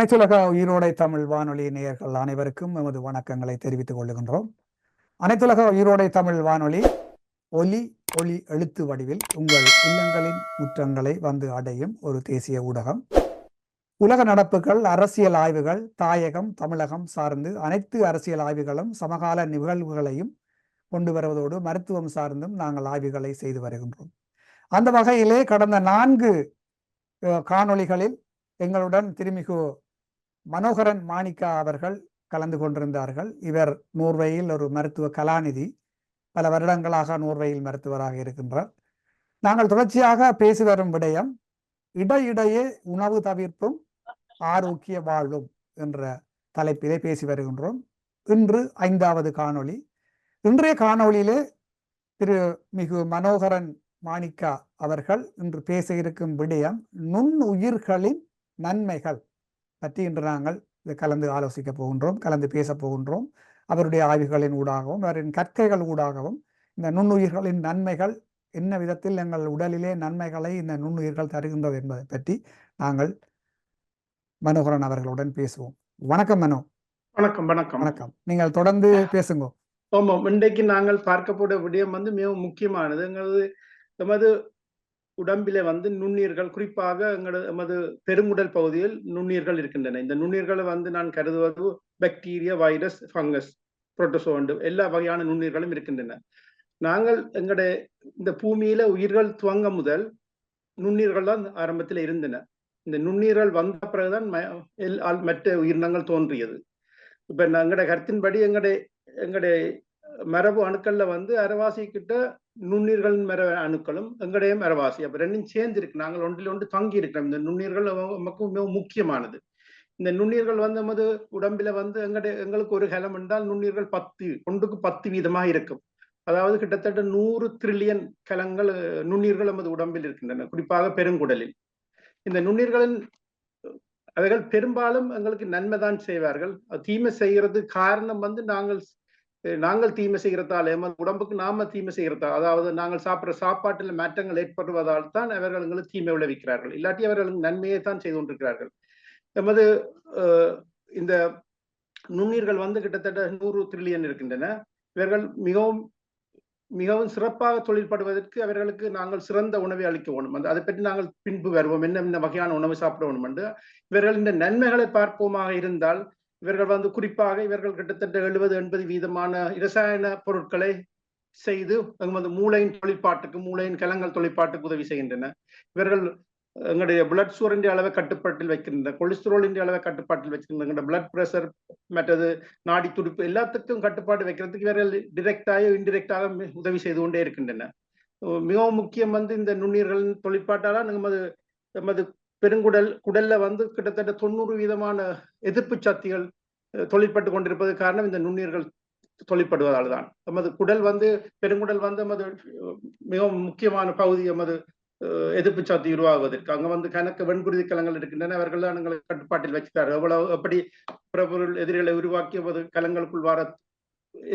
அனைத்துலக உயிரோடை தமிழ் வானொலி நேயர்கள் அனைவருக்கும் எமது வணக்கங்களை தெரிவித்துக் கொள்ளுகின்றோம். அனைத்துலக உயிரோடை தமிழ் வானொலி ஒலி ஒளி எழுத்து வடிவில் உங்கள் இல்லங்களின் முற்றங்களை வந்து அடையும் ஒரு தேசிய ஊடகம். உலக நடப்புகள் அரசியல் ஆய்வுகள் தாயகம் தமிழகம் சார்ந்து அனைத்து அரசியல் ஆய்வுகளும் சமகால நிகழ்வுகளையும் கொண்டு வருவதோடு மருத்துவம் சார்ந்தும் நாங்கள் ஆய்வுகளை செய்து வருகின்றோம். அந்த வகையிலே கடந்த நான்கு காணொளிகளில் எங்களுடன் திருமிகு மனோகரன் மாணிக்கா அவர்கள் கலந்து கொண்டிருந்தார்கள். இவர் நோர்வேயில் ஒரு மருத்துவ கலாநிதி. பல வருடங்களாக நோர்வேயில் மருத்துவராக இருக்கின்றார். நாங்கள் தொடர்ச்சியாக பேசி வரும் விடயம் இடையிடையே உணவு தவிர்ப்பும் ஆரோக்கிய வாழ்வும் என்ற தலைப்பிலே பேசி வருகின்றோம். இன்று ஐந்தாவது காணொளி. இன்றைய காணொளியிலே திரு மிகு மனோகரன் மாணிக்கா அவர்கள் இன்று பேச இருக்கும் விடயம் நுண்ணுயிர்களின் நன்மைகள். பற்றி இன்று நாங்கள் இது கலந்து ஆலோசிக்க போகின்றோம் கலந்து பேச போகின்றோம். அவருடைய ஆய்வுகளின் ஊடாகவும் அவரின் கற்கைகள் ஊடாகவும் இந்த நுண்ணுயிர்களின் நன்மைகள் என்ன விதத்தில் எங்கள் உடலிலே நன்மைகளை இந்த நுண்ணுயிர்கள் தருகின்றது என்பதை பற்றி நாங்கள் மனோகரன் அவர்களுடன் பேசுவோம். வணக்கம் மனோ. வணக்கம் வணக்கம். வணக்கம். நீங்கள் தொடர்ந்து பேசுங்க. ஆமாம் இன்றைக்கு நாங்கள் பார்க்க போற விடயம் வந்து மிகவும் முக்கியமானது. எங்களது எமது உடம்பிலே வந்து நுண்ணீர்கள் குறிப்பாக எங்களது எமது பெருங்குடல் பகுதியில் நுண்ணீர்கள் இருக்கின்றன. இந்த நுண்ணீர்களை வந்து நான் கருதுவது பாக்டீரியா வைரஸ் ஃபங்கஸ் புரோட்டோசோண்டு எல்லா வகையான நுண்ணீர்களும் இருக்கின்றன. நாங்கள் எங்களுடைய இந்த பூமியில உயிர்கள் துவங்க முதல் நுண்ணீர்கள் தான் ஆரம்பத்தில் இருந்தன. இந்த நுண்ணீர்கள் வந்த பிறகுதான் ம- எல்- மற்ற உயிரினங்கள் தோன்றியது. இப்ப எங்களுடைய கருத்தின்படி எங்களுடைய எங்களுடைய மரபு அணுக்கள்ல வந்து அரவாசி கிட்ட நுண்ணீர்களின் மர அணுக்களும் எங்களுடைய மரவாசி. அப்ப ரெண்டும் சேர்ந்து இருக்கு நாங்கள் ஒன்றில் ஒன்று தங்கி இருக்கிறோம். இந்த நுண்ணீர்கள் நமக்கு மிகவும் முக்கியமானது. இந்த நுண்ணீர்கள் வந்து நமது உடம்பில வந்து எங்களுடைய எங்களுக்கு ஒரு ஹெலம் என்றால் நுண்ணீர்கள் பத்து ஒன்றுக்கு பத்து வீதமாக இருக்கும். அதாவது கிட்டத்தட்ட நூறு ட்ரில்லியன் கலங்கள் நுண்ணீர்கள் நமது உடம்பில் இருக்கின்றன. குறிப்பாக பெருங்குடலில். இந்த நுண்ணீர்களின் அவைகள் பெரும்பாலும் எங்களுக்கு நன்மை தான் செய்வார்கள் தீமை செய்கிறது. காரணம் வந்து நாங்கள் நாங்கள் தீமை செய்கிறதால் எமது உடம்புக்கு நாம தீமை செய்கிறதா அதாவது நாங்கள் சாப்பிடுற சாப்பாட்டில் மாற்றங்கள் ஏற்படுவதால் தான் அவர்கள் எங்களுக்கு தீமை விளைவிக்கிறார்கள். இல்லாட்டி அவர்கள் நன்மையை தான் செய்து கொண்டிருக்கிறார்கள். எமது இந்த நுண்ணீர்கள் வந்து கிட்டத்தட்ட நூறு ட்ரில்லியன் இருக்கின்றன. இவர்கள் மிகவும் மிகவும் சிறப்பாக தொழில்படுவதற்கு அவர்களுக்கு நாங்கள் சிறந்த உணவை அளிக்க வேணும் அந்த அதை பற்றி நாங்கள் பின்பு வருவோம். என்ன என்ன வகையான உணவு சாப்பிட வேணும் என்று இவர்கள் இந்த நன்மைகளை பார்ப்போமாக இருந்தால் இவர்கள் வந்து குறிப்பாக இவர்கள் கிட்டத்தட்ட எழுபது எண்பது வீதமான இரசாயன பொருட்களை செய்து வந்து மூளையின் தொழிற்பாட்டுக்கு மூளையின் கலங்கள் தொழிற்பாட்டுக்கு உதவி செய்கின்றன. இவர்கள் எங்களுடைய பிளட் சுகரின் அளவை கட்டுப்பாட்டில் வைக்கின்றன. கொலஸ்ட்ரோலின் அளவை கட்டுப்பாட்டில் வைக்கின்றன. பிளட் பிரஷர் மற்றது நாடி துடிப்பு எல்லாத்துக்கும் கட்டுப்பாடு வைக்கிறதுக்கு இவர்கள் டிரெக்டாக இன்டிரெக்டாக உதவி செய்து கொண்டே இருக்கின்றன. மிகவும் முக்கியம் வந்து இந்த நுண்ணீர்களின் தொழிற்பாட்டால நமது நமது பெருங்குடல் குடல்ல வந்து கிட்டத்தட்ட தொண்ணூறு வீதமான எதிர்ப்பு சக்திகள் தொழிற்பட்டு கொண்டிருப்பது காரணம் இந்த நுண்ணீர்கள் தொழிற்படுவதால் தான் நமது குடல் வந்து பெருங்குடல் வந்து நமது மிகவும் முக்கியமான பகுதி நமது எதிர்ப்பு சக்தி உருவாகுவதற்கு. அங்க வந்து கணக்கு வெண்குருதி கலங்கள் இருக்கின்றன. அவர்கள் தான் எங்களை கட்டுப்பாட்டில் வைக்கிறார் எவ்வளவு எப்படி பிரபுள் எதிரிகளை உருவாக்கி நமது கலங்களுக்குள் வர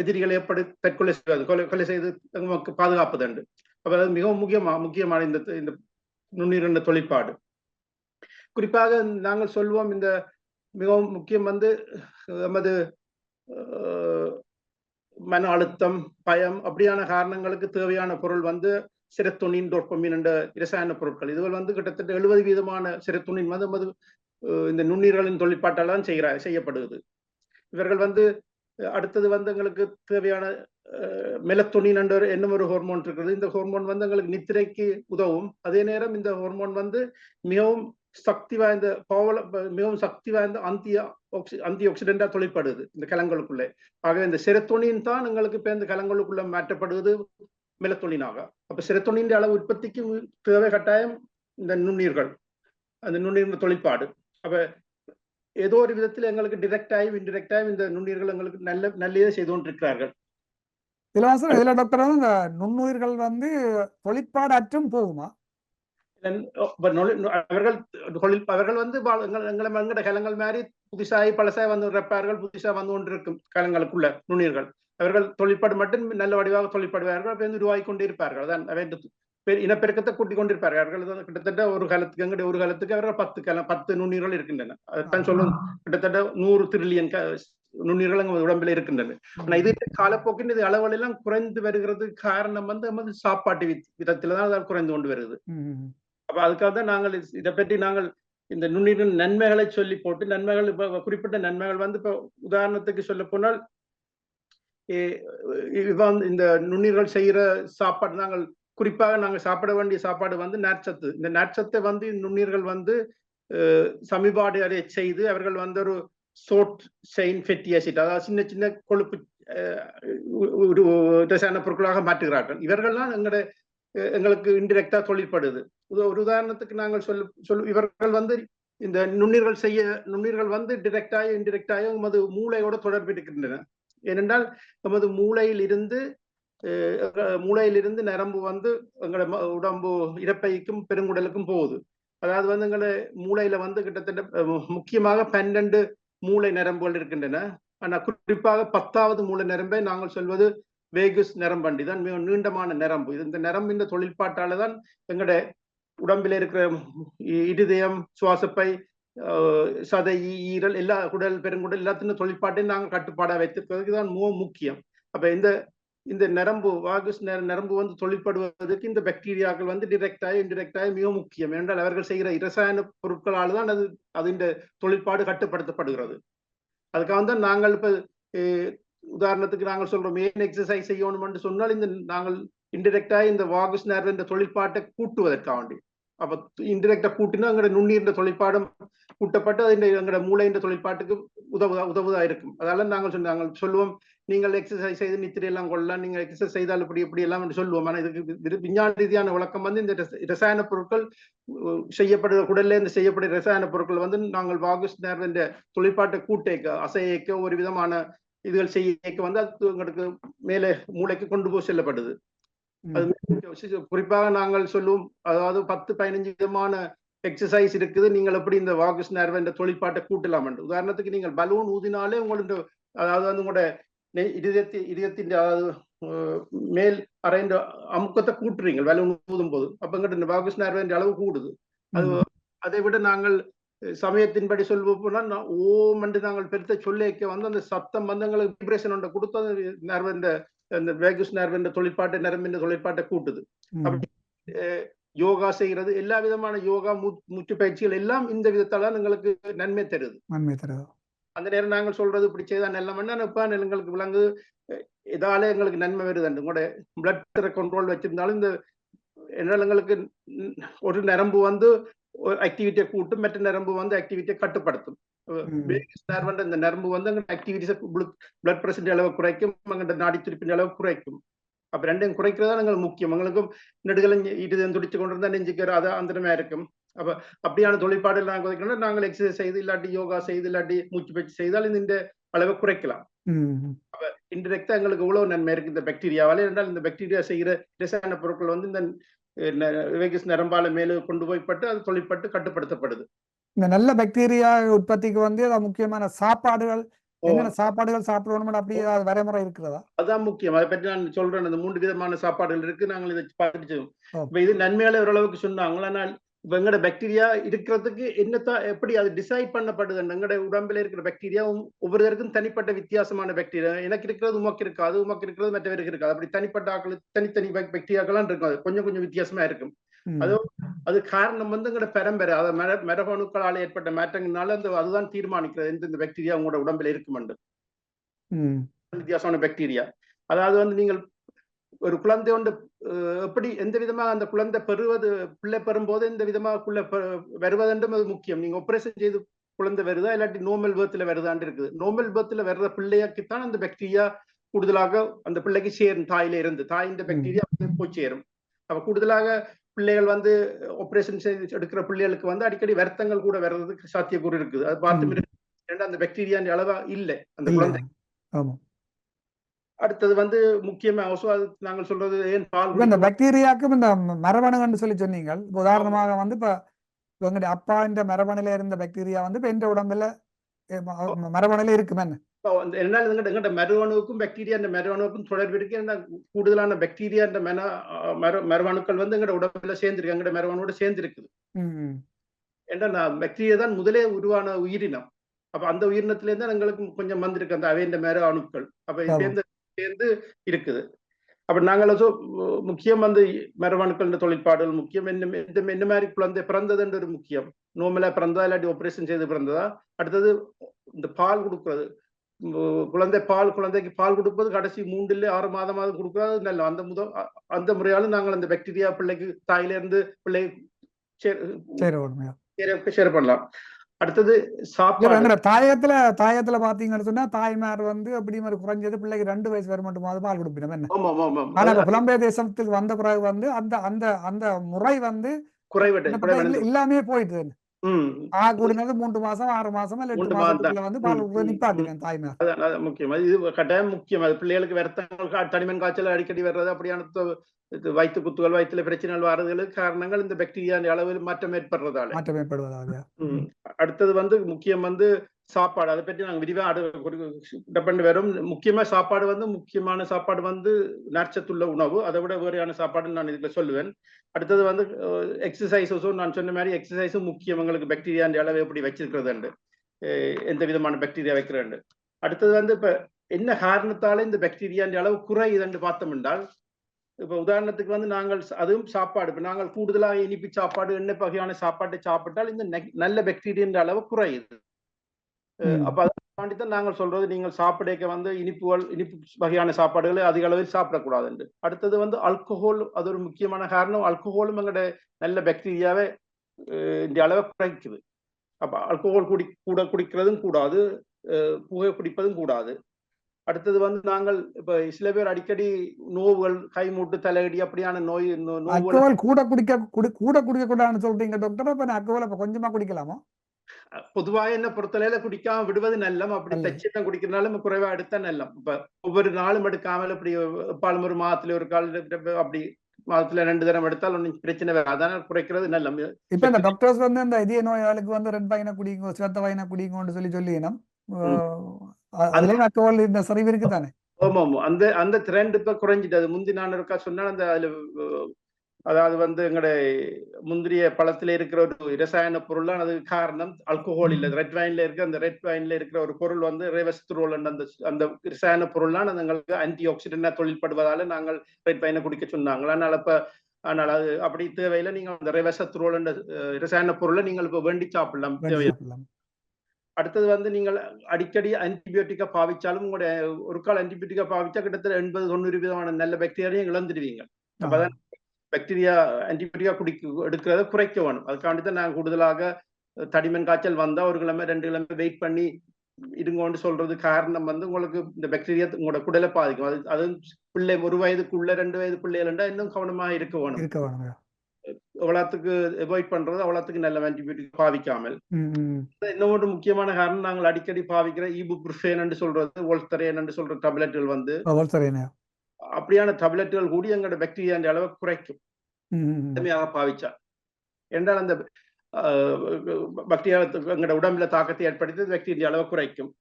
எதிரிகளை எப்படி தற்கொலை செய்வது? கொலை கொலை செய்து நமக்கு பாதுகாப்பது உண்டு அப்ப அது மிகவும் முக்கியமா முக்கியமான இந்த இந்த நுண்ணீரண்ட தொழிற்பாடு. குறிப்பாக நாங்கள் சொல்வோம் இந்த மிகவும் முக்கியம் வந்து நமது மன அழுத்தம் பயம் அப்படியான காரணங்களுக்கு தேவையான பொருள் வந்து செரத்தொனின் டோப்பமின் என்ற இரசாயன பொருட்கள். இதுகள் வந்து கிட்டத்தட்ட எழுபது வீதமான செரத்தொனின் வந்து நமது இந்த நுண்ணீர்களின் தொழிற்பாட்டால் தான் செய்கிற செய்யப்படுகிறது. இவர்கள் வந்து அடுத்தது வந்து எங்களுக்கு தேவையான மெலத்தொனின் என்ற ஒரு- என்னும் ஒரு ஹோர்மோன் இருக்கிறது. இந்த ஹோர்மோன் வந்து எங்களுக்கு நித்திரைக்கு உதவும். அதே நேரம் இந்த ஹோர்மோன் வந்து மிகவும் சக்தி வாய்ந்த பவல மிகவும் சக்தி வாய்ந்த அந்திய ஆக்சி அந்தி ஆக்சிடென்டா தொழிற்படுது இந்த கலங்களுக்குள்ளே. ஆகவே இந்த செரத்தொனின் தான் எங்களுக்கு இப்போ இந்த கலங்களுக்குள்ள மாற்றப்படுவது மெலத்தொனினாக. அப்ப செரத்தொனின் அளவு உற்பத்திக்கு தேவை கட்டாயம் இந்த நுண்ணீர்கள். அந்த நுண்ணீர் தொழிற்பாடு. அப்ப ஏதோ ஒரு விதத்தில் எங்களுக்கு டிரெக்டாயும் இன்டிரெக்டாயும் இந்த நுண்ணீர்கள் எங்களுக்கு நல்ல நல்லதே செய்து கொண்டிருக்கிறார்கள். இலவசம் இதுல டாக்டர் வந்து இந்த நுண்ணுயிர்கள் வந்து தொழிற்பாடு அற்றும் போகுமா? அவர்கள் தொழில் அவர்கள் வந்து எங்கள் எங்கட கலங்கள் மாதிரி புதுசாகி பழசாய் வந்து ரப்பார்கள் புதுசா வந்து கொண்டிருக்கும் கலங்களுக்குள்ள நுண்ணுயிர்கள். அவர்கள் தொழிற்பாடு மட்டும் நல்ல வடிவாக தொழிற்படுவார்கள் அப்ப வந்து உருவாகி கொண்டே இருப்பார்கள் அதான் அவை இந்த பெ- இனப்பெருக்கத்தை கூட்டிக் கொண்டிருப்பார்கள். அவர்கள் கிட்டத்தட்ட ஒரு காலத்துக்கு எங்களுடைய ஒரு காலத்துக்கு அவர்கள் பத்து கலம் பத்து நுண்ணுயிர்கள் இருக்கின்றன. அதைத்தான் சொல்லும். கிட்டத்தட்ட நூறு திருலியன் நுண்ணுயிர்கள் எங்கள் உடம்பில் இருக்கின்றன ஆனா இது காலப்போக்கின் இது எல்லாம் குறைந்து வருகிறதுக்கு காரணம் வந்து நமது சாப்பாட்டு வித்- விதத்துல தான் அது குறைந்து கொண்டு வருது ம். அப்ப அதுக்காக தான் நாங்கள் இதை பற்றி நாங்கள் இந்த நுண்ணுயிரின் நன்மைகளை சொல்லி போட்டு நன்மைகள் இப்போ குறிப்பிட்ட நன்மைகள் வந்து இப்போ உதாரணத்துக்கு சொல்ல போனால் இந்த நுண்ணுயிர்கள் செய்யற சாப்பாடு நாங்கள் குறிப்பாக நாங்கள் சாப்பிட வேண்டிய சாப்பாடு வந்து நார்ச்சத்து இந்த நார்ச்சத்தை வந்து நுண்ணுயிர்கள் வந்து சமிபாடு அதை செய்து அவர்கள் வந்து ஒரு சோட் செயின் ஃபெட்டி ஆசிட் அதாவது சின்ன சின்ன கொழுப்பு ஒரு ரசாயன பொருட்களாக மாற்றுகிறார்கள் இவர்கள்லாம் எங்களுடைய எங்களுக்கு இன்டிரெக்டா தொழிற்படுது. உத- ஒரு உதாரணத்துக்கு நாங்கள் சொல்லு சொல்லு இவர்கள் வந்து இந்த நுண்ணீர்கள் செய்ய நுண்ணீர்கள் வந்து டிரெக்டாயோ இன்டிரெக்டாயும் நமது மூளையோட தொடர்பு இருக்கின்றன. ஏனென்றால் நமது மூளையில் இருந்து அஹ், அஹ், மூளையிலிருந்து நரம்பு வந்து எங்களோட ம- உடம்பு இறப்பைக்கும் பெருங்குடலுக்கும் போகுது. அதாவது வந்து எங்களை மூளையில வந்து கிட்டத்தட்ட முக்கியமாக பன்னெண்டு மூளை நரம்புகள் இருக்கின்றன. ஆனா குறிப்பாக பத்தாவது மூளை நரம்பை நாங்கள் சொல்வது வேகுஸ் நரம்பண்டி தான் மிக நீண்டமான நரம்பு. இது இந்த நரம்பின் தொழிற்பாட்டால தான் எங்களுடைய உடம்பில் இருக்கிற இ- இருதயம் சுவாசப்பை சதை ஈரல் எல்லா குடல் பெருங்குடல் எல்லாத்தையும் தொழிற்பாட்டையும் நாங்கள் கட்டுப்பாடாக வைத்திருக்கிறதுக்கு தான் மிக முக்கியம். அப்ப இந்த இந்த நரம்பு வாகுஸ் நரம்பு வந்து தொழிற்படுவதற்கு இந்த பாக்டீரியாக்கள் வந்து டிரெக்டாக இன்டிரெக்டாக மிக முக்கியம். என்றால் அவர்கள் செய்கிற இரசாயன பொருட்களால் தான் அது அதின் தொழிற்பாடு கட்டுப்படுத்தப்படுகிறது. அதுக்காக தான் நாங்கள் இப்ப உதாரணத்துக்கு நாங்கள் சொல்றோம் ஏன் எக்ஸசைஸ் செய்யணும்னு சொன்னால் இந்த நாங்கள் இன்டெரக்டா இந்த வாகஸ் நேரம் இந்த தொழிற்பாட்டை கூட்டுவதற்காக வேண்டி. அப்ப இன்டெரக்டா கூட்டினா எங்களோட நுண்ணீர் தொழிற்பாடும் கூட்டப்பட்டு அது எங்களோட மூளையின் தொழிற்பாட்டுக்கு உதவுதா உதவுதா இருக்கும். அதால நாங்கள் சொன்ன- நாங்கள் சொல்லுவோம் நீங்கள் எக்ஸசைஸ் செய்து நித்திரை எல்லாம் கொள்ளலாம் நீங்க எக்ஸசைஸ் செய்தால் இப்படி இப்படி எல்லாம் என்று சொல்லுவோம். ஆனால் இதுக்கு விஞ்ஞான ரீதியான விளக்கம் வந்து இந்த ரசாயன பொருட்கள் செய்யப்படுற குடல்ல இருந்து செய்யப்படுற ரசாயன பொருட்கள் வந்து நாங்கள் வாகஸ் நேரம் இந்த தொழிற்பாட்டை கூட்டேக்க அசையக்க ஒரு விதமான இதுகள் செய்யக்க வந்து அது உங்களுக்கு மேலே மூளைக்கு கொண்டு போய் செல்லப்படுது. அது குறிப்பாக நாங்கள் சொல்லுவோம் அதாவது பத்து பதினஞ்சு விதமான எக்ஸசைஸ் இருக்குது. நீங்கள் எப்படி இந்த வாகஸ் நேர்வ இந்த தொழிற்பாட்டை கூட்டலாம் என்று. உதாரணத்துக்கு நீங்கள் பலூன் ஊதினாலே உங்களோட அதாவது வந்து உங்களோட இதயத்தி இதயத்தின் அதாவது மேல் அரைந்த அமுக்கத்தை கூட்டுறீங்க பலூன் ஊதும் போது அப்ப எங்கிட்ட இந்த வாகஸ் நேர்வ அளவு கூடுது. அது அதை விட நாங்கள் சமயத்தின்படி சொல்வோம் போனால் நான் ஓம் என்று நாங்கள் பெருத்த சொல்லிக்க வந்து அந்த சத்தம் வந்து எங்களுக்கு வைப்ரேஷன் ஒன்றை கொடுத்து நர்வ இந்த இந்த வேகஸ் நர்வ இந்த தொழிற்பாட்டை நரம்பின் தொழிற்பாட்டை கூட்டுது. அப்படி யோகா செய்கிறது. எல்லா விதமான யோகா மூச்சு பயிற்சிகள் எல்லாம் இந்த விதத்தால எங்களுக்கு நன்மை தருது. நன்மை தருது. அந்த நேரம் நாங்கள் சொல்றது இப்படி செய்தா நல்ல மண்ணா இப்ப எங்களுக்கு விளங்கு அஹ், இதால எங்களுக்கு நன்மை வருது உங்களோட பிளட் கண்ட்ரோல் வச்சிருந்தாலும் இந்த எங்களுக்கு ஒரு நரம்பு வந்து ஆக்டிவிட்டியை கூட்டும் மற்ற நரம்பு வந்து ஆக்டிவிட்டியை கட்டுப்படுத்தும். நர்வ் இந்த நரம்பு வந்து அங்க ஆக்டிவிட்டிஸை பிளட் பிரஷர் அளவு குறைக்கும் அங்க நாடி துடிப்பின் அளவு குறைக்கும். அப்ப ரெண்டையும் குறைக்கிறதா எங்களுக்கு முக்கியம். எங்களுக்கும் நெடுகளும் இருதயம் துடிச்சு கொண்டிருந்தா நெஞ்சுக்கிற அது அந்த இருக்கும். அப்ப அப்படியான தொழிற்பாடுகள் நாங்கள் குறைக்கணும் நாங்கள் எக்ஸசைஸ் செய்து இல்லாட்டி யோகா செய்து இல்லாட்டி மூச்சு பயிற்சி செய்தால் இந்த- அளவை குறைக்கலாம். ம். இன்டிரெக்டா எங்களுக்கு எவ்வளவு நன்மை இருக்கு இந்த பாக்டீரியாவால என்றால் இந்த பாக்டீரியா செய்கிற ரசாயன பொருட்கள் வந்து இந்த வேகஸ் நரம்பால மேலே கொண்டு போய்ப்பட்டு அது தொழிற்பட்டு கட்டுப்படுத்தப்படுது. இந்த நல்ல பாக்டீரியா உற்பத்திக்கு வந்து முக்கியமான சாப்பாடுகள். என்னென்ன சாப்பாடுகள் சாப்பிடணும் அப்படி வரைமுறை இருக்கிறதா? அதான் முக்கியம். அதை பற்றி நான் சொல்றேன். அந்த மூன்று விதமான சாப்பாடுகள் இருக்கு. நாங்கள் இதை ஓ. இப்ப இது நன்மையால ஓரளவுக்கு சொன்னாங்க. ஆனால் இப்ப எங்கட பாக்டீரியா இருக்கிறதுக்கு என்னத்தான் எப்படி அது டிசைட் பண்ணப்படுது? எங்கட உடம்புல இருக்கிற பாக்டீரியா ஒவ்வொருத்தருக்கும் தனிப்பட்ட வித்தியாசமான பாக்டீரியா எனக்கு இருக்கிறது உமக்கு இருக்காது உமக்கு இருக்கிறது மற்றவருக்கு இருக்காது அப்படி தனிப்பட்ட ஆக்கள் தனித்தனி பாக்டீரியாக்கெல்லாம் இருக்கும். அது கொஞ்சம் கொஞ்சம் வித்தியாசமா இருக்கும். அது அது காரணம் வந்து எங்கட பெரம்பரை. அதாவது மர மரபணுக்களால் ஏற்பட்ட மாற்றங்கள்னால அந்த அதுதான் தீர்மானிக்கிறது எந்த இந்த பாக்டீரியா உங்களோட உடம்புல இருக்குமென்று ம். வித்தியாசமான பாக்டீரியா அதாவது வந்து நீங்கள் ஒரு குழந்தை ஒன்று எப்படி எந்த விதமாக அந்த குழந்தை பெறுவது பிள்ளை பெறும்போது எந்த விதமாக குள்ள வருவதென்றும் அது முக்கியம். நீங்க ஆபரேஷன் செய்து குழந்தை வருதா இல்லாட்டி நோமல் பேர்த்ல வருதான்னு இருக்குது. நோமல் பேர்த்ல வர்ற பிள்ளையாக்குத்தான் அந்த பாக்டீரியா கூடுதலாக அந்த பிள்ளைக்கு சேரும் தாயில இருந்து. தாய் இந்த பாக்டீரியா போய் சேரும். அப்ப கூடுதலாக பிள்ளைகள் வந்து ஆபரேஷன் செய்து எடுக்கிற பிள்ளைகளுக்கு வந்து அடிக்கடி வருத்தங்கள் கூட வர்றதுக்கு சாத்தியக்கூறு இருக்குது. அது பார்த்து அந்த பாக்டீரியான்ற அளவா இல்லை. அந்த குழந்தை. அடுத்தது வந்து முக்கியமா நாங்கள் சொல்றது ஏன் பால் இந்த பாக்டீரியாக்கும் இந்த மரபணுகன்னு சொல்லி சொன்னீங்க உதாரணமாக வந்து இப்ப எங்களுடைய அப்பா இந்த மரபணுல இருந்த பாக்டீரியா வந்து இப்ப எந்த உடம்புல மரபணுல இருக்குமே என்னால் எங்கட எங்கட மரபணுவுக்கும் பாக்டீரியா அந்த மரபணுவுக்கும் தொடர்பு இருக்கு. கூடுதலான பாக்டீரியா அந்த மென மர மரபணுக்கள் வந்து எங்கட உடம்புல சேர்ந்துருக்கு எங்கட மரபணுவோட சேர்ந்துருக்குது. ஏன்னா பாக்டீரியா தான் முதலே உருவான உயிரினம். அப்ப அந்த உயிரினத்துல இருந்து எங்களுக்கு கொஞ்சம் வந்திருக்கு அந்த அவைந்த மேர அணுக்கள் அப்ப. சேர்ந்து சேர்ந்து இருக்குது. அப்ப நாங்கள் முக்கியம் வந்து மரபணுக்கள் தொழிற்பாடுகள் முக்கியம். என்ன இந்த என்ன மாதிரி குழந்தை பிறந்ததுன்ற ஒரு முக்கியம். நோமலா பிறந்ததா இல்லாட்டி ஆபரேஷன் செய்து பிறந்ததா? அடுத்தது இந்த பால் கொடுக்கிறது. குழந்தை பால் குழந்தைக்கு பால் கொடுப்பது கடைசி மூன்றுல ஆறு மாதமாவது கொடுக்கறது. நல்ல அந்த முதல் அ- அந்த முறையால நாங்கள் அந்த பாக்டீரியா பிள்ளைக்கு தாயில இருந்து பிள்ளை ஷேர் பண்ணலாம். அடுத்தது சாப்பாடு. தாயத்துல தாயத்துல பாத்தீங்கன்னு சொன்னா தாய்மார் வந்து அப்படி மாதிரி குறைஞ்சது பிள்ளைக்கு ரெண்டு வயசு வரை மட்டும் பால் கொடுப்பினோம் என்ன? ஆனா புலம்பெயர் தேசத்துக்கு வந்த பிறகு வந்து அந்த அந்த அந்த முறை வந்து குறைவடை என்ன பண்ணா இல்ல- குறைவடைந்து இல்லாமே போயிட்டு ம். ஆ கூடினது மூன்று மாசம் ஆறு மாசம் இல்ல எட்டு வந்து தாய்மார் முக்கியம். இது கட்டாயம் முக்கியம். அது பிள்ளைகளுக்கு வருத்தங்கள் தனிமன் காய்ச்சல் அடிக்கடி வர்றது அப்படியான வயிற்று குத்துகள் வயிற்றுல பிரச்சனைகள் வர்றதுகளுக்கு காரணங்கள் இந்த பாக்டீரியா அளவில் மாற்றம் ஏற்படுறதால. மாற்றம். அடுத்தது வந்து முக்கியம் வந்து சாப்பாடு அதை பற்றி நாங்கள் விரிவாக அடு வரும். முக்கியமா சாப்பாடு வந்து முக்கியமான சாப்பாடு வந்து நச்சத்துள்ள உணவு. அதை விட வேறையான சாப்பாடு நான் இதுல சொல்லுவேன். அடுத்தது வந்து எக்ஸசைஸஸும் நான் சொன்ன மாதிரி எக்ஸசைஸும் முக்கியம். எங்களுக்கு பாக்டீரியா அளவு எப்படி வச்சிருக்கிறது எந்த விதமான பாக்டீரியா வைக்கிறேன் அடுத்தது வந்து இப்ப என்ன காரணத்தால இந்த பாக்டீரியா அளவு குறையுதுன்னு பார்த்தோம் என்றால் இப்ப உதாரணத்துக்கு வந்து நாங்கள் அதுவும் சாப்பாடு. இப்போ நாங்கள் கூடுதலாக இனிப்பு சாப்பாடு எண்ணெய் வகையான சாப்பாட்டை சாப்பிட்டால் இந்த நல்ல பாக்டீரியா அளவு குறையுது. அப்ப அதை தான் நாங்கள் சொல்றது நீங்கள் சாப்பிடக்க வந்து இனிப்புகள் இனிப்பு வகையான சாப்பாடுகளை அதிக அளவில் சாப்பிடக்கூடாது என்று அடுத்தது வந்து ஆல்கஹால் அது ஒரு முக்கியமான காரணம். ஆல்கஹாலும் எங்களோட நல்ல பாக்டீரியாவை இந்த அளவை குறைக்குது. அப்ப ஆல்கஹால் குடி கூட குடிக்கிறதும் கூடாது புகை குடிப்பதும் கூடாது. அடுத்தது வந்து நாங்கள் இப்ப சில பேர் அடிக்கடி நோவுகள் கை மூட்டு தலையடி அப்படியான நோய் நோ- நோவுகள் அல்கோஹால் கூட குடிக்க குடி கூட குடிக்க கூடாதுன்னு சொல்றீங்க டாக்டர் அப்ப நான் அல்கோஹால் அப்ப கொஞ்சமா குடிக்கலாமா? பொதுவாக என்ன பொறுத்தலையில குடிக்காம விடுவது நல்லம். அப்படி. தச்சிடம் குடிக்கிறனாலும் குறைவா எடுத்தா நல்லம். இப்ப ஒவ்வொரு நாளும் எடுக்காமல் இப்படி பாலும் ஒரு மாதத்துல ஒரு கால் அப்படி மாதத்துல ரெண்டு தரம் எடுத்தால் ஒன்றும் பிரச்சனை வராது. அதனால குறைக்கிறது நல்லம். இப்ப இந்த டாக்டர்ஸ் வந்து இந்த இதய நோயாளிக்கு வந்து ரெண்டு பையனை குடிங்க சிவத்த பையனை குடிங்கன்னு சொல்லி சொல்லினோம் அதுலயும் அல்கோஹால் இந்த சரிவு இருக்கு தானே ஆமா ஆமா அந்த அந்த ட்ரெண்ட் இப்ப குறைஞ்சிட்டு. அது முந்தி நான் இருக்கா சொன்னா அந்த அதுல அதாவது வந்து எங்கட முந்திரிய பழத்துல இருக்கிற ஒரு ரசாயன பொருள் தான் அதுக்கு காரணம். ஆல்கோஹால் இல்ல ரெட் வைன்ல இருக்க அந்த ரெட் வைன்ல இருக்கிற ஒரு பொருள் வந்து ரெவஸ்ட்ரோல் அந்த அந்த ரசாயன பொருள் தான் அது எங்களுக்கு ஆன்டி ஆக்சிடென்டா தொழில்படுவதால நாங்கள் ரெட் வைனை குடிக்க சொன்னாங்க. அதனால இப்ப அதனால அது அப்படி தேவையில்ல. நீங்க அந்த ரெவசத்ரோல் ரசாயன பொருளை நீங்கள் இப்ப வேண்டி சாப்பிடலாம். வேண்டி தேவை சாப்பிடலாம். அடுத்தது வந்து நீங்கள் அடிக்கடி ஆன்டிபயோட்டிக்கா பாவிச்சாலும் உங்களுடைய ஒரு கால் ஆன்டிபயோட்டிக்கா பாவிச்சா கிட்டத்தட்ட எண்பது தொண்ணூறு விதமான நல்ல பாக்டீரியாவையும் இழந்துடுவீங்க. அப்பதான் பாக்டீரியா ஆன்டிபயோட்டிக்கா குடிக்க எடுக்கிறத குறைக்க வேணும். அதுக்காண்டி தான் நான் கூடுதலாக தடிமன் காய்ச்சல் வந்தா ஒரு கிழமை ரெண்டு கிழமை வெயிட் பண்ணி இருங்கோன்னு சொல்றது காரணம் வந்து உங்களுக்கு இந்த பாக்டீரியா உங்களோட குடலை பாதிக்கும். அது அது பிள்ளை ஒரு வயதுக்குள்ள ரெண்டு வயது பிள்ளைகள் இன்னும் கவனமா இருக்க வேணும். இருக்க வேணுங்க. அவ்வளோத்துக்கு அவாய்ட் பண்றது அவ்வளோத்துக்கு நல்ல ஆன்டிபயோட்டிக் பாவிக்காமல். இன்னொரு முக்கியமான காரணம் நாங்கள் அடிக்கடி பாவிக்கிற ஈபுப்ருஃபேன் சொல்றது ஓல்தரேன் சொல்ற டேப்லெட்டுகள் வந்து. அப்படியான டேப்லெட்டுகள் கூடி எங்களோட பாக்டீரியா அளவை குறைக்கும். கடுமையாக பாவிச்சா. என்றால் அந்த பாக்டீரியா எங்களோட உடம்புல தாக்கத்தை ஏற்படுத்தி பாக்டீரியா அளவை குறைக்கும்.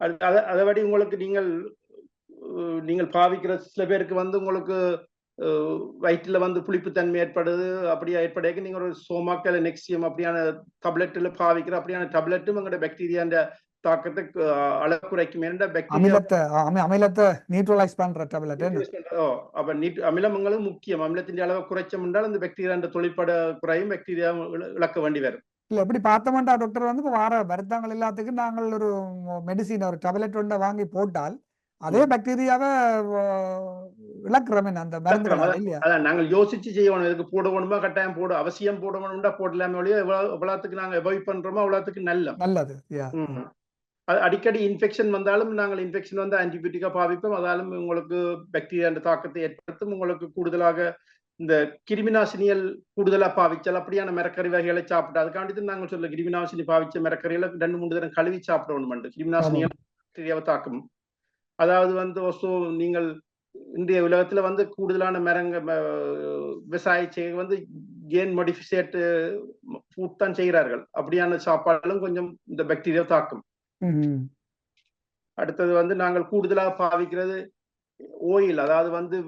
அது அதை அதை உங்களுக்கு நீங்கள் நீங்கள் பாவிக்கிற சில பேருக்கு வந்து உங்களுக்கு வயிற்றுல வந்து புளிப்புத்தன்மை ஏற்படுது அப்படியா ஏற்படைக்கு நீங்க ஒரு சோமாக்கல் நெக்ஸியம் அப்படியான டப்லெட்ல பாவிக்கிற அப்படியான டப்லெட்டும் எங்களோட பாக்டீரியாண்ட தாக்கத்தை அளவு குறைக்கும் அமிலத்தை அமி- அமிலத்தை நியூட்ரலைஸ் பண்ற டேப்லெட் ஓ அப்ப நீட் அமிலமங்களும் முக்கியம். அமிலத்தின் அளவை குறைச்சோம் என்றால் அந்த பாக்டீரியா அந்த தொழிற்பட குறையும் பாக்டீரியா இழக்க வேண்டி வரும். இல்ல எப்படி பார்த்தோம்டா டாக்டர் வந்து இப்ப வார வருத்தங்கள் எல்லாத்துக்கும் நாங்கள் ஒரு மெடிசின் ஒரு டேப்லெட் ஒன்றை வாங்கி போட்டால் அதே பாக்டீரியாவை இழக்கிறோமே அந்த மருந்துகளால இல்லையா? அதான் நாங்கள் யோசிச்சு செய்யணும். இதுக்கு போட வேணுமா கட்டாயம் போட அவசியம் போட வேணும்டா போடலாமே எவ்வளவு எவ்வளவுத்துக்கு நாங்க அவாய்ட் பண்றோமோ அவ்வளவுத்துக்கு நல்ல நல்லது அடிக்கடி இன்ஃபெக்ஷன் வந்தாலும் நாங்கள் இன்ஃபெக்ஷன் வந்து ஆன்டிபயோட்டிக்கா பாவிப்போம். அதாலும் உங்களுக்கு பாக்டீரியா தாக்கத்தை ஏற்படுத்தும். உங்களுக்கு கூடுதலாக இந்த கிருமிநாசினியல் கூடுதலா பாவிச்சால் அப்படியான மரக்கறி வகைகளை சாப்பிட்டு அதுக்காண்டி நாங்கள் சொல்ல கிருமிநாசினி பாவிச்ச மரக்கறிகளை ரெண்டு மூணு தரம் கழுவி சாப்பிடணும் கிருமிநாசினியால் பாக்டீரியாவை தாக்கும். அதாவது வந்து ஒசோ நீங்கள் இன்றைய உலகத்துல வந்து கூடுதலான மரங்க விவசாய செய்ய வந்து கேன் மோடிஃபிசேட் ஃபுட் தான் செய்கிறார்கள். அப்படியான சாப்பாடுகளும் கொஞ்சம் இந்த பாக்டீரியா தாக்கும். அடுத்தது வந்து நாங்கள் கூடுதலாக பாவிக்கிறது ஓயில் அதாவது வந்து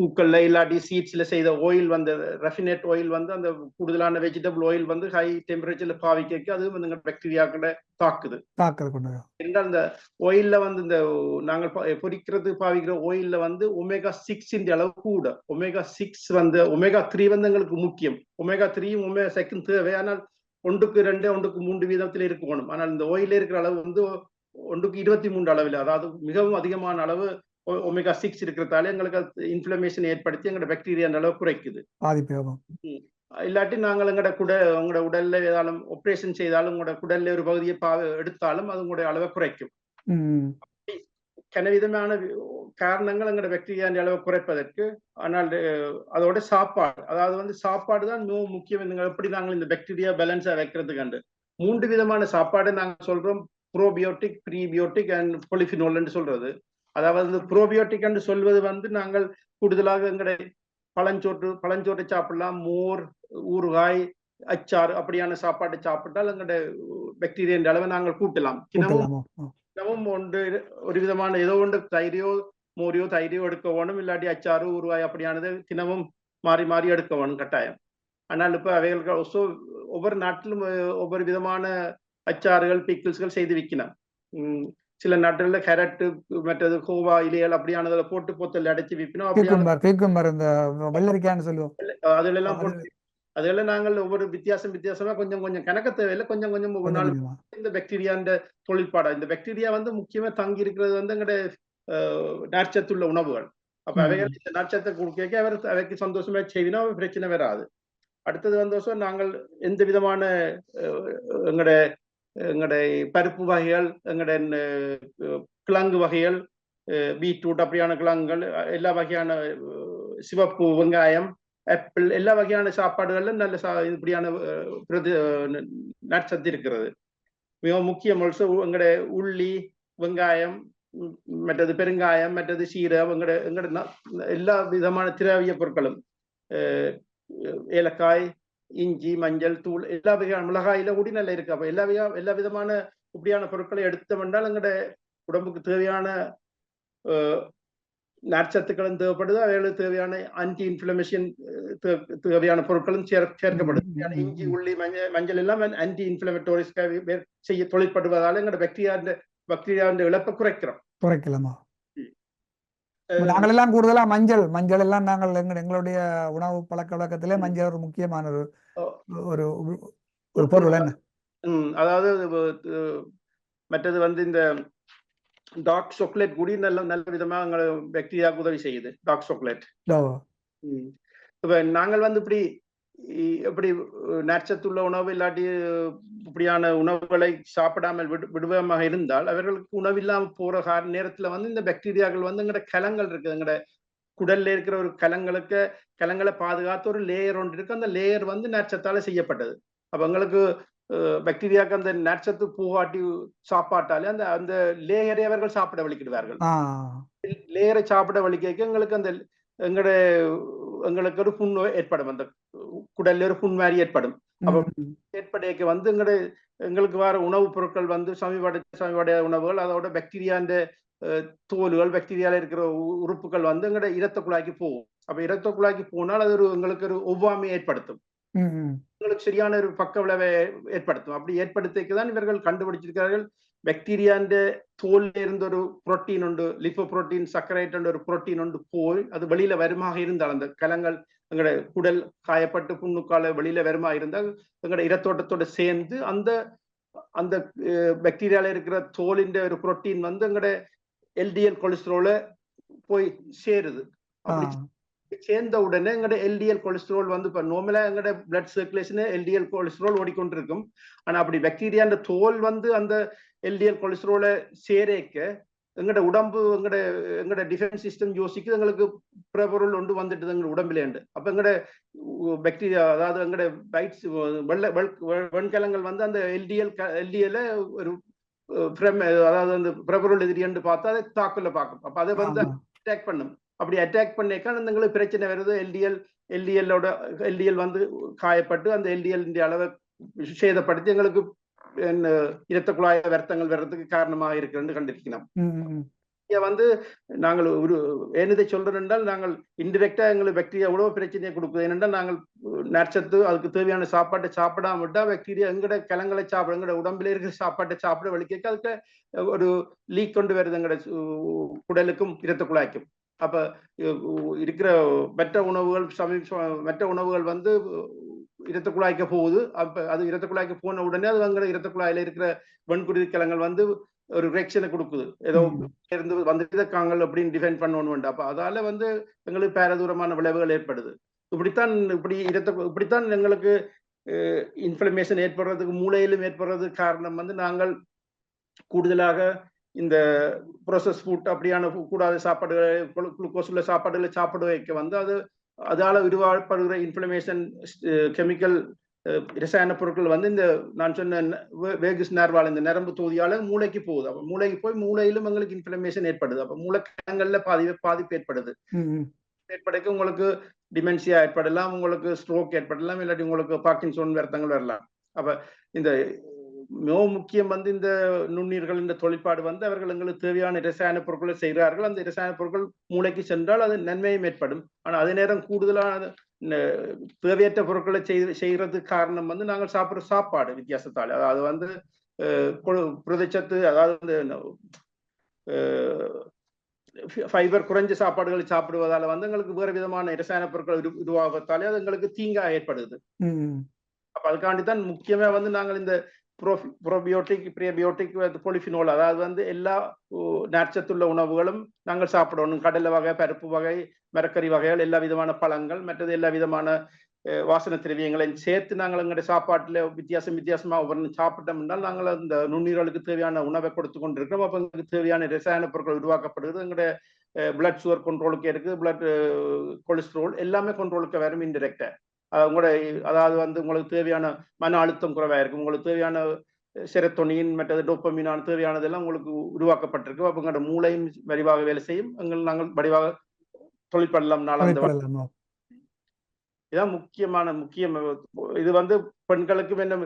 பூக்கள்ல இல்லாட்டி சீட்ஸ்ல செய்த ஆயில் வந்து ரெஃபினேட் ஆயில் வந்து அந்த கூடுதலான வெஜிடபிள் ஆயில் வந்து ஹை டெம்பரேச்சர்ல பாவிக்க அது வந்து பாக்டீரியாக்களை தாக்குது. வரும். என்றால் இந்த ஆயில்ல வந்து இந்த நாங்கள் பா- பொரிக்கிறது பாவிக்கிற ஆயில்ல வந்து ஒமேகா சிக்ஸ் அளவு கூட. ஒமேகா சிக்ஸ் வந்து ஒமேகா த்ரீ வந்து எங்களுக்கு முக்கியம். ஒமேகா த்ரீயும் ஒமேகா செகண்ட் தேவை. ஆனால் ஒன்றுக்கு ரெண்டு ஒன்றுக்கு மூன்று வீதத்தில் இருக்கணும் ஆனால் இந்த ஓயில இருக்கிற அளவு வந்து ஒன்றுக்கு இருபத்தி மூன்று அளவில் அதாவது மிகவும் அதிகமான அளவு ஒமேகா சிக்ஸ் இருக்கிறதால எங்களுக்கு இன்ஃபிளமேஷன் ஏற்படுத்தி எங்களோட பாக்டீரியா அளவு குறைக்குது. இல்லாட்டி நாங்கள் எங்களோட குட உங்களோட உடல்ல ஏதாலும் ஆப்ரேஷன் செய்தாலும் உங்களோட குடல்ல ஒரு பகுதியை பா எடுத்தாலும் அது உங்களுடைய அளவை குறைக்கும். கனவிதமான காரணங்கள் எங்களோட பாக்டீரியா அளவை குறைப்பதற்கு ஆனால் அதோட சாப்பாடு அதாவது வந்து சாப்பாடு தான் மிகவும் முக்கியம் நீங்கள் எப்படி நாங்கள் இந்த பாக்டீரியா பேலன்ஸா வைக்கிறதுக்கு மூன்று விதமான சாப்பாடு நாங்கள் சொல்றோம். ப்ரோபியோட்டிக் ப்ரீபியோட்டிக் அண்ட் பொலிஃபினோல் சொல்றது. அதாவது ப்ரோபியோட்டிக் என்று சொல்வது வந்து நாங்கள் கூடுதலாக எங்களுடைய பழஞ்சோற்று பழஞ்சோற்றை சாப்பிடலாம். மோர் ஊறுகாய் அச்சாறு அப்படியான சாப்பாட்டை சாப்பிட்டால் எங்களுடைய பாக்டீரியா அளவை நாங்கள் கூட்டலாம். தினமும். தினமும் ஒன்று ஒரு விதமான ஏதோ ஒன்று தயிரையோ மோரியோ தயிரையோ எடுக்க வேணும் இல்லாட்டி அச்சாறு ஊறுகாய் அப்படியானது தினமும் மாறி மாறி எடுக்க வேணும் கட்டாயம் ஆனால் இப்ப அவைகளுக்கு also ஒவ்வொரு நாட்டிலும் ஒவ்வொரு விதமான அச்சாறுகள் பிக்கிள்ஸ்கள் செய்து விற்கணும் சில நாட்டுல கேரட்டு மற்றது கோவா இலைகள் அப்படியானதுல போட்டு போத்தல் அடைச்சு இந்த வெள்ளரிக்கான்னு சொல்லுவோம் அதுல எல்லாம் போட்டு அதெல்லாம் நாங்கள் ஒவ்வொரு வித்தியாசம் வித்தியாசமா கொஞ்சம் கொஞ்சம் கணக்க தேவையில்லை கொஞ்சம் கொஞ்சம் ஒவ்வொரு நாள். இந்த பாக்டீரியான்ற தொழிற்பாடா இந்த பாக்டீரியா வந்து முக்கியமா தங்கி இருக்கிறது வந்து எங்கட நார்ச்சத்துள்ள உணவுகள் அப்ப. அவைகள் இந்த நார்ச்சத்தை கொடுக்க அவர் அவைக்கு சந்தோஷமா செய்தினா பிரச்சனை வராது அடுத்தது வந்து நாங்கள் எந்த விதமான அஹ், எங்கட எங்கட பருப்பு வகைகள் எங்கட அஹ், கிழங்கு வகைகள் பீட்ரூட் அப்படியான கிழங்குகள் எல்லா வகையான சிவப்பு வெங்காயம் ஆப்பிள் எல்லா வகையான சாப்பாடுகளிலும் நல்ல சா இப்படியான அஹ், பிரதி அஹ், இருக்கிறது. மிக முக்கியம் ஆல்சோ எங்களோட உள்ளி வெங்காயம் மற்றது பெருங்காயம் மற்றது சீரகம் எங்களோட எங்களோட எல்லா விதமான திராவிய பொருட்களும் ஏலக்காய் இஞ்சி மஞ்சள் தூள் எல்லா வகையான மிளகாயில கூடி நல்லா இருக்கு. அப்போ எல்லா வகையா எல்லா விதமான இப்படியான பொருட்களை எடுத்தோம்னால் எங்களோட உடம்புக்கு தேவையான அஹ், நார்ச்சத்துக்களும் தேவைப்படுது அவைகளுக்கு தேவையான ஆன்டி இன்ஃபிளமேஷன் தேவையான பொருட்களும் சேர் சேர்க்கப்படுது இஞ்சி. உள்ளி மஞ்சள் மஞ்சள் எல்லாம் ஆன்டி இன்ஃபிளமேட்டோரிஸ் செய்ய தொழிற்படுவதால எங்களோட பாக்டீரியா பாக்டீரியா இழப்பை குறைக்கிறோம் குறைக்கலாமா நாங்கள் எல்லாம் கூடுதலா மஞ்சள் மஞ்சள் எல்லாம் நாங்கள் எங்க எங்களுடைய உணவு பழக்க வழக்கத்திலே மஞ்சள் ஒரு முக்கியமான ஒரு. ஒரு ஒரு பொருள் என்ன அதாவது மற்றது வந்து இந்த டார்க் சாக்லேட் கூடி நல்ல நல்ல விதமா எங்களை பாக்டீரியாவுக்கு உதவி செய்யுது டார்க் சாக்லேட். இப்ப நாங்கள் வந்து இப்படி இ- எப்படி நேச்சத்துள்ள உணவு இல்லாட்டி இப்படியான உணவுகளை சாப்பிடாமல் விடு விடுவமாக இருந்தால் அவர்களுக்கு உணவில்லாம போற கார நேரத்துல வந்து இந்த பாக்டீரியாக்கள் வந்து எங்கட கலங்கள் இருக்குது எங்கட குடல்ல இருக்கிற ஒரு கலங்களுக்கு கலங்களை பாதுகாத்த ஒரு லேயர் ஒன்று இருக்கு அந்த லேயர் வந்து நேச்சத்தால செய்யப்பட்டது அப்ப எங்களுக்கு பாக்டீரியாக்கு அந்த நேச்சத்து பூவாட்டி சாப்பாட்டாலே அந்த அந்த லேயரை அவர்கள் சாப்பிட வலிக்கிடுவார்கள். லேயரை சாப்பிட வலிக்க எங்களுக்கு அந்த எங்கட எங்களுக்கு ஒரு புண் ஏற்படும். அந்த குடல்ல ஒரு புண் மாதிரி ஏற்படும். அப்ப ஏற்படையக்கு வந்து எங்கட எங்களுக்கு வர உணவுப் பொருட்கள் வந்து சமீபட சமீபடைய உணவுகள் அதோட பாக்டீரியான்ற தோல்கள் பாக்டீரியால இருக்கிற உறுப்புகள் வந்து எங்கட இரத்த குழாய்க்கு போகும். அப்ப இரத்த குழாய்க்கு போனால் அது ஒரு எங்களுக்கு ஒரு ஒவ்வாமை ஏற்படுத்தும். உங்களுக்கு சரியான ஒரு பக்க விளைவை ஏற்படுத்தும். அப்படி ஏற்படுத்திக்கு தான் இவர்கள் கண்டுபிடிச்சிருக்கிறார்கள். பாக்டீரியாന്റെ தோல்ல இருந்த ஒரு புரோட்டீன் உண்டு லிப்போ புரோட்டீன் சக்கரைட் ஒரு புரோட்டீன் உண்டு போய் அது வெளியில வருமாக இருந்தால் அந்த கலங்கள் எங்களோட குடல் காயப்பட்டு புண்ணுக்கால வெளியில வருமா இருந்தால் எங்களோட இரத்தோட்டத்தோட சேர்ந்து அந்த அந்த பாக்டீரியால இருக்கிற தோலின் ஒரு புரோட்டீன் வந்து எங்களோட எல்டிஎல் கொலஸ்ட்ரோல போய் சேருது. அப்படி சேர்ந்த உடனே எங்களோட எல்டிஎல் கொலஸ்ட்ரால் வந்து இப்போ நார்மலா எங்களோட பிளட் சர்க்குலேஷன் எல்டிஎல் கொலஸ்ட்ரால் ஓடிக்கொண்டிருக்கும். ஆனா அப்படி பாக்டீரியா அந்த தோல் வந்து அந்த எல்டிஎல் கொலஸ்ட்ராலை சேரேக்க எங்கட உடம்பு எங்கட எங்கட டிஃபென்ஸ் சிஸ்டம் யோசிக்குது. எங்களுக்கு பிரபொருள் ஒன்று வந்துட்டு எங்க உடம்புலேண்டு. அப்ப எங்கட பாக்டீரியா அதாவது எங்கட பைட்ஸ் வெள்ள வெள்- வெண்கலங்கள் வந்து அந்த எல்டிஎல் எல்டிஎல்ல ஒரு அதாவது அந்த பிரபொருள் எதிரியன்று பார்த்தா அதை தாக்குல பார்க்கும். அப்ப அதை வந்து. அட்டாக் பண்ணும். அப்படி அட்டாக் பண்ணிக்க எங்களுக்கு பிரச்சனை வருது. எல்டிஎல் எல்டிஎல்லோட எல்டிஎல் வந்து காயப்பட்டு அந்த எல்டிஎல் அளவை சேதப்படுத்தி எங்களுக்கு இரத்த குழாய வருத்தங்கள் வர்றதுக்கு காரணமாக இருக்குன்னு கண்டிருக்கிறோம். இங்க வந்து நாங்கள் ஒரு என்னதை சொல்றோம் என்றால் நாங்கள் இன்டிரெக்டா எங்களுக்கு பாக்டீரியா உணவு பிரச்சனையை கொடுக்குது. ஏனென்றால் நாங்கள் நற்சத்து அதுக்கு தேவையான சாப்பாட்டை சாப்பிடாம விட்டா பாக்டீரியா எங்கட கிழங்களை சாப்பிட எங்கட உடம்புல இருக்கிற சாப்பாட்டை சாப்பிட வலிக்க அதுக்கு ஒரு லீக் கொண்டு வருது எங்கட குடலுக்கும் இரத்த குழாய்க்கும். அப்ப இருக்கிற மற்ற உணவுகள் சமீப மற்ற உணவுகள் வந்து இரத்த குழாய்க்கு போகுது. அப்ப அது இரத்த குழாய்க்கு போன உடனே அது அங்க இரத்த குழாயில இருக்கிற வெண்குருதி கிழங்கள் வந்து ஒரு ரியாக்ஷனை கொடுக்குது. ஏதோ. இருந்து வந்துட்டு காங்கள் அப்படின்னு டிஃபைன் பண்ணணும் அப்ப அதால வந்து எங்களுக்கு பேரதூரமான விளைவுகள் ஏற்படுது. இப்படித்தான் இப்படி இரத்த இப்படித்தான் எங்களுக்கு இன்ஃப்ளமேஷன் ஏற்படுறதுக்கு மூளையிலும் ஏற்படுறது காரணம் வந்து நாங்கள் கூடுதலாக இந்த ப்ரோசஸ் ஃபுட் அப்படியான கூடாத சாப்பாடுகளை குளுக்கோஸ் உள்ள சாப்பாடுகளை சாப்பிட வைக்க வந்து அது அதால உருவாக்கப்படுகிற இன்ஃப்ளமேஷன் கெமிக்கல் ரசாயன பொருட்கள் வந்து இந்த நான் சொன்ன வேகஸ் நர்வால் இந்த நரம்பு தொகுதியால மூளைக்கு போகுது. அப்ப மூளைக்கு போய் மூளையிலும் எங்களுக்கு இன்ஃப்ளமேஷன் ஏற்படுது. அப்ப மூளைக்கிழங்கள்ல பாதிப்பு பாதிப்பு ஏற்படுது. ஏற்படக்கு உங்களுக்கு டிமென்சியா ஏற்படலாம் உங்களுக்கு ஸ்ட்ரோக் ஏற்படலாம் இல்லாட்டி உங்களுக்கு பார்க்கின்சோன் வருத்தங்கள் வரலாம். அப்ப இந்த மிக முக்கியம் வந்து இந்த நுண்ணீர்கள் இந்த தொழிற்பாடு வந்து அவர்கள் எங்களுக்கு தேவையான ரசாயன பொருட்களை செய்கிறார்கள். அந்த ரசாயன பொருட்கள் மூளைக்கு சென்றால் அது நன்மையும் ஏற்படும். ஆனா அதே நேரம் கூடுதலான தேவையற்ற பொருட்களை செய் செய்யறதுக்கு காரணம் வந்து நாங்கள் சாப்பிடுற சாப்பாடு வித்தியாசத்தால். அதாவது வந்து புரதச்சத்து அதாவது ஃபைபர் குறைஞ்ச சாப்பாடுகளை சாப்பிடுவதால வந்து எங்களுக்கு வேறு விதமான ரசாயன பொருட்கள் உரு- உருவாகத்தாலே அது எங்களுக்கு தீங்கா ஏற்படுது. அப்ப அதுக்காண்டி தான் முக்கியமா வந்து நாங்கள் இந்த ப்ரோபியோட்டிக் ப்ரியோபியோட்டிக் பொலிஃபினோல் அதாவது வந்து எல்லா ஓ, நார்ச்சத்துள்ள உணவுகளும் நாங்கள் சாப்பிடணும். கடலை வகை பருப்பு வகை மரக்கறி வகைகள் எல்லா விதமான பழங்கள் மற்றது எல்லா விதமான வாசனை திரவியங்களையும் சேர்த்து நாங்கள் எங்களுடைய சாப்பாட்டில் வித்தியாசம் வித்தியாசமாக ஒவ்வொரு சாப்பிட்டோம் என்றால் நாங்கள் அந்த நுண்ணீரலுக்கு தேவையான உணவை கொடுத்து கொண்டிருக்கிறோம். அப்போ எங்களுக்கு தேவையான ரசாயன பொருட்கள் உருவாக்கப்படுகிறது. எங்களுடைய பிளட் சுகர் கண்ட்ரோலுக்கு இருக்குது. பிளட் கொலஸ்ட்ரால் எல்லாமே கண்ட்ரோலுக்கு வரும் இன்டெரக்டாக உங்களோட அதாவது வந்து உங்களுக்கு தேவையான மன அழுத்தம் குறைவா இருக்கும். உங்களுக்கு தேவையான செரத்தொனின் மற்றது டோப்பமினான் தேவையானதெல்லாம் உங்களுக்கு உருவாக்கப்பட்டிருக்கு. அப்ப உங்களோட மூளையும் விரிவாக வேலை செய்யும். எங்கள் நாங்கள் வடிவாக தொழிற்படலாம் நாள் அந்த தொழிற்படலாமோ? இதான் முக்கியமான முக்கியம் இது வந்து பெண்களுக்கு என்ன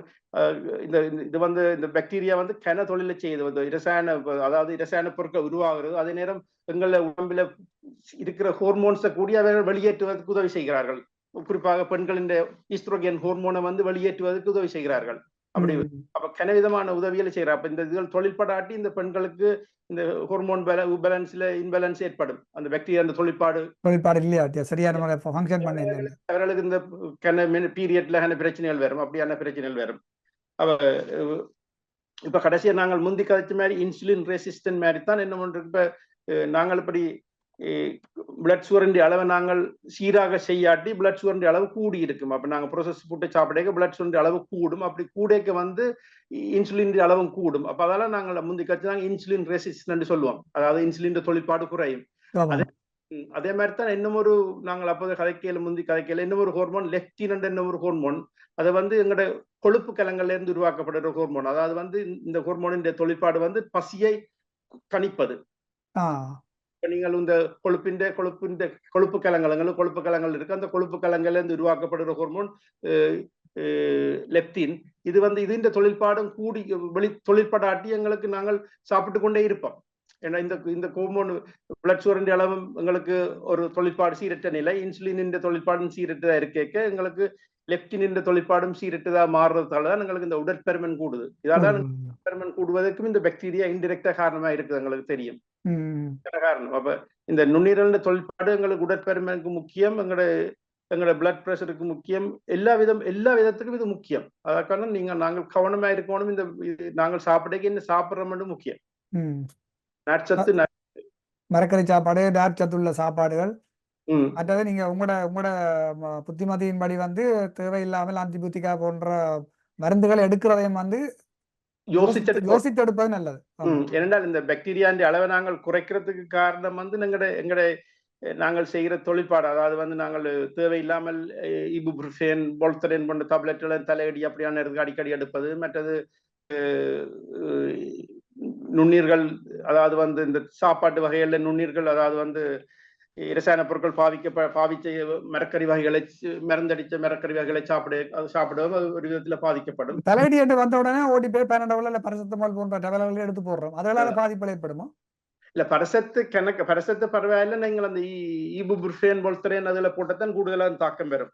இந்த இது வந்து இந்த பாக்டீரியா வந்து கன தொழிலை செய்யுது. வந்து இரசாயன அதாவது இரசாயன பொருட்கள் உருவாகிறது. அதே நேரம் எங்கள உடம்புல இருக்கிற ஹோர்மோன்ஸை கூடி அவர்கள் வெளியேற்றுவதற்கு உதவி செய்கிறார்கள். குறிப்பாக பெண்களின் ஈஸ்ட்ரோகன் ஹோர்மோனை வந்து வெளியேற்றுவதற்கு உதவி செய்கிறார்கள். அப்படி அப்ப கனவிதமான உதவிகளை செய்யறார் அப்ப இந்த இதுகள் தொழிற்படாட்டி இந்த பெண்களுக்கு இந்த ஹோர்மோன் பேலன்ஸ்ல இன்பேலன்ஸ் ஏற்படும். அந்த பாக்டீரியா அந்த தொழிற்பாடு தொழிற்பாடு இல்லையா சரியான ஃபங்க்ஷன் பண்ண அவர்களுக்கு இந்த கன பீரியட்ல பிரச்சனைகள் வரும். அப்படியான பிரச்சனைகள் வரும். அவ இப்ப கடைசியா நாங்கள் முந்தி கதைச்ச மாதிரி இன்சுலின் ரெசிஸ்டன்ட் மாதிரி தான் என்ன பண்றோம் இப்ப நாங்கள் இப்படி பிளட் சுகரின் அளவை நாங்கள் சீராக செய்யாட்டி பிளட் சுகரின் அளவு கூடி இருக்கும். அப்ப நாங்க ப்ரோசஸ் போட்டு சாப்பிடக்க பிளட் சுகரின் அளவு கூடும். அப்படி கூடக்க வந்து இன்சுலின் அளவும் கூடும். அப்ப அதெல்லாம் நாங்கள் முந்தி கட்சி நாங்கள் இன்சுலின் ரெசிஸ்டன்ட் சொல்லுவோம். அதாவது இன்சுலின் தொழிற்பாடு குறையும். ம், அதே மாதிரி தான் இன்னும் ஒரு நாங்கள் அப்போது கதைக்கையில முந்தி கதைக்கையில இன்னும் ஒரு ஹோர்மோன் லெப்டின் என்ன ஒரு ஹோர்மோன் அது வந்து எங்களோட கொழுப்பு கலங்கள்ல இருந்து உருவாக்கப்படுற ஹோர்மோன் அதாவது வந்து இந்த ஹோர்மோனின் தொழிற்பாடு வந்து பசியை கணிப்பது நீங்கள் இந்த கொழுப்பின் கொழுப்பின் கொழுப்பு கலங்கலங்கள் கொழுப்பு கலங்கள் இருக்கு. அந்த கொழுப்பு கலங்கள்லேருந்து உருவாக்கப்படுற ஹோர்மோன் லெப்டின் இது வந்து இதுன்ற தொழிற்பாடும் கூடி வெளி தொழிற்படாட்டி எங்களுக்கு நாங்கள் சாப்பிட்டு கொண்டே இருப்போம். ஏன்னா இந்த இந்த ஹோர்மோன் பிளட் சுகரின் அளவும் எங்களுக்கு ஒரு தொழிற்பாடு சீரற்ற நிலை. இன்சுலின் தொழிற்பாடும் சீரற்றதா இருக்கேக்க எங்களுக்கு லெப்டின் தொழிற்பாடும் சீரற்றதா மாறுறதால தான் எங்களுக்கு இந்த உடற்பெருமன் கூடுது இதால ம், உடற்பெருமன் கூடுவதற்கும் இந்த பாக்டீரியா இன்டிரெக்டா காரணமா இருக்குது எங்களுக்கு தெரியும். காரணம் அப்ப இந்த நுண்ணீரல் தொழிற்பாடு எங்களுக்கு உடற்பெருமனுக்கு முக்கியம் எங்களோட எங்களோட பிளட் பிரஷருக்கு முக்கியம் எல்லா விதம் எல்லா விதத்துக்கும் இது முக்கியம் அதற்கான நீங்க நாங்கள் கவனமா இருக்கணும் இந்த நாங்கள் சாப்பிடக்கு என்ன சாப்பிடுறோம் முக்கியம் ம். நற்சத்து ந- மரக்கறி சாப்பாடு டார்க் சத்துள்ள சாப்பாடுகள் மற்றது நீங்க உங்களோட உங்களோட புத்திமதியின்படி வந்து தேவையில்லாமல் ஆன்டிபயோட்டிக்கா போன்ற மருந்துகள் எடுக்கிறதையும் வந்து யோசிச்சது யோசித்து எடுப்பது நல்லது. ஏனென்றால் இந்த பாக்டீரியாண்ட அளவை நாங்கள் குறைக்கிறதுக்கு காரணம் வந்து எங்கட அஹ், நாங்கள் செய்கிற தொழிற்பாடு. அதாவது வந்து நாங்கள் தேவையில்லாமல் இபுப்ரூஃபேன் போல்தரேன் போன்ற டேப்லெட்டுகளை தலையடி அப்படியான அடிக்கடி எடுப்பது. மற்றது நுண்ணீர்கள் அதாவது வந்து இந்த சாப்பாட்டு வகைகளில் நுண்ணீர்கள் அதாவது வந்து இரசாயன பொருட்கள் பாவிக்க பாவிச்ச மரக்கறி வகைகளை மருந்தடிச்ச மரக்கறி வகைகளை சாப்பிட அது சாப்பிடுவது அது ஒரு விதத்துல பாதிக்கப்படும். தலையடி என்று வந்த உடனே ஓடி போய் பேனடோல இல்ல பரிசுத்தமால் போன்ற டெவலப்களை எடுத்து போடுறோம். அதனால பாதிப்புகள் ஏற்படுமா இல்ல பரசத்து கணக்கு பரசத்து பரவாயில்ல நீங்கள் அந்த ஈபுபுர்ஃபேன் போல்தரேன் அதுல போட்டத்தான் கூடுதலாக தாக்கம் பெறும்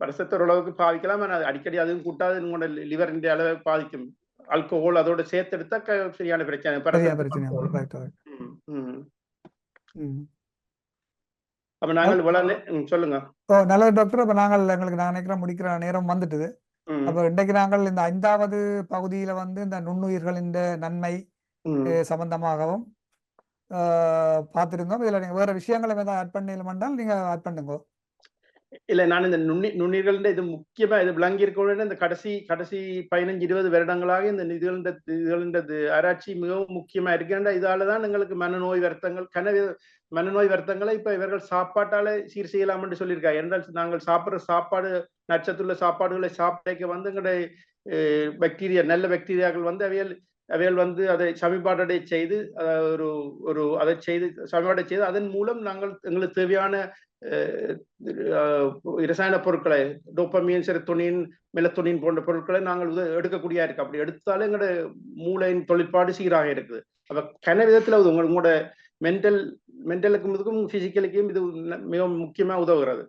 பரிசத்து ஓரளவுக்கு பாதிக்கலாம் அடிக்கடி அதுவும் கூட்டாது உங்களோட லிவரின் அளவை பாதிக்கும். ஆல்கோஹால் அதோட சேர்த்து எடுத்தா சரியான பிரச்சனை பிரச்சனை அப்ப நாங்கள் ம், சொல்லுங்க. ஓ நல்லது டாக்டர். அப்ப நாங்கள் எங்களுக்கு நான் நினைக்கிறேன் முடிக்கிற நேரம் வந்துட்டுது. அப்ப இன்றைக்கு நாங்கள் இந்த ஐந்தாவது பகுதியில வந்து இந்த நுண்ணுயிர்களின் நன்மை சம்பந்தமாகவும் பார்த்திருந்தோம். இதுல நீங்க வேற விஷயங்களை ஏதாவது ஆட் பண்ணலாம் நீங்க ஆட் பண்ணுங்க. இல்ல நான் இந்த நுண்ணி நுண்ணீர்கள் இது முக்கியமா இது விளங்கி இருக்க இந்த கடைசி கடைசி பதினஞ்சு இருபது வருடங்களாக இந்த இதுகளின் இதுகளின் ஆராய்ச்சி மிகவும் முக்கியமா இருக்கின்ற இதாலதான் எங்களுக்கு மனநோய் வருத்தங்கள் கனவு மனநோய் வருத்தங்களை இப்ப இவர்கள் சாப்பாட்டால சீர் செய்யலாம் என்று சொல்லியிருக்காங்க. என்றால் நாங்கள் சாப்பிடுற சாப்பாடு நட்சத்திர சாப்பாடுகளை சாப்பிடைக்க வந்து எங்களுடைய பாக்டீரியா நல்ல பாக்டீரியாக்கள் வந்து அவையல் அவையல் வந்து அதை சமிபாடடை செய்து ஒரு ஒரு அதை செய்து சமிபாடை செய்து அதன் மூலம் நாங்கள் எங்களுக்கு தேவையான இரசாயன பொருட்களை டோப்பமீன் செரத்தோனின் மெலத்தோனின் போன்ற பொருட்களை நாங்கள் எடுக்கக்கூடிய இருக்கு அப்படி எடுத்தாலே எங்களோட மூளையின் தொழிற்பாடு சீராக இருக்குது அப்ப கன விதத்துல உங்க- உங்களோட மென்டல் மென்டலுக்கும் இதுக்கும் பிசிக்கலுக்கும் இது மிகவும் முக்கியமா உதவுகிறது